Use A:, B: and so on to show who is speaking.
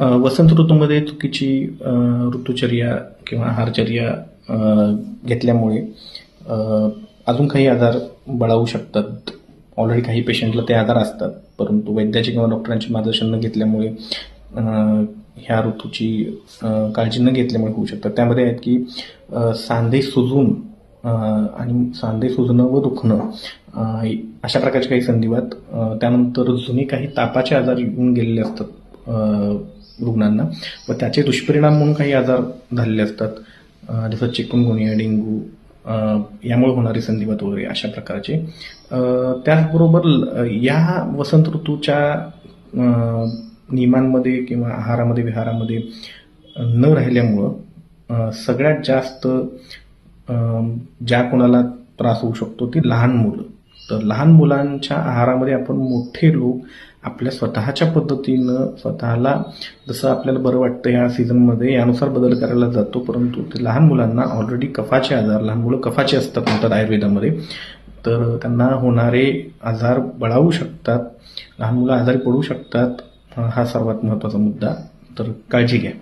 A: वसंत ऋतूमध्ये चुकीची ऋतुचर्या किंवा आहारचर्या घेतल्यामुळे अजून काही आजार बळावू शकतात. ऑलरेडी काही पेशंटला ते आजार असतात. परंतु वैद्याची किंवा डॉक्टरांची मार्गदर्शन न घेतल्यामुळे ह्या ऋतूची काळजी न घेतल्यामुळे होऊ शकतात. त्यामध्ये आहेत की सांधे सुजून आणि सांधे सुजणं व दुखणं अशा प्रकारचे काही संधिवात त्यानंतर जुने काही तापाचे आजार येऊन गेलेले असतात. रुग्णांना. व त्याचे दुष्परिणाम म्हणून काही आजार झालेले असतात. जसं चिकनगुनिया डेंगू यामुळे होणारे संधिवात वगैरे अशा प्रकारचे. त्याचबरोबर ल- या वसंत ऋतूच्या नियमांमध्ये किंवा आहारामध्ये विहारामध्ये न राहिल्यामुळं सगळ्यात जास्त ज्या कोणाला त्रास होऊ शकतो ती लहान मुलं. तर लहान मुलांच्या आहारामध्ये आपण मोठे लोक आपल्या स्वतःच्या पद्धतीनं स्वतःला जसं आपल्याला बरं वाटतं या सीझनमध्ये यानुसार बदल करायला जातो. परंतु ते लहान मुलांना ऑलरेडी कफाचे आजार लहान मुलं कफाचे असतात म्हणतात आयुर्वेदामध्ये. तर त्यांना होणारे आजार बळावू शकतात लहान मुलं आजारी पडू शकतात हा सर्वात महत्त्वाचा मुद्दा. तर काळजी घ्या.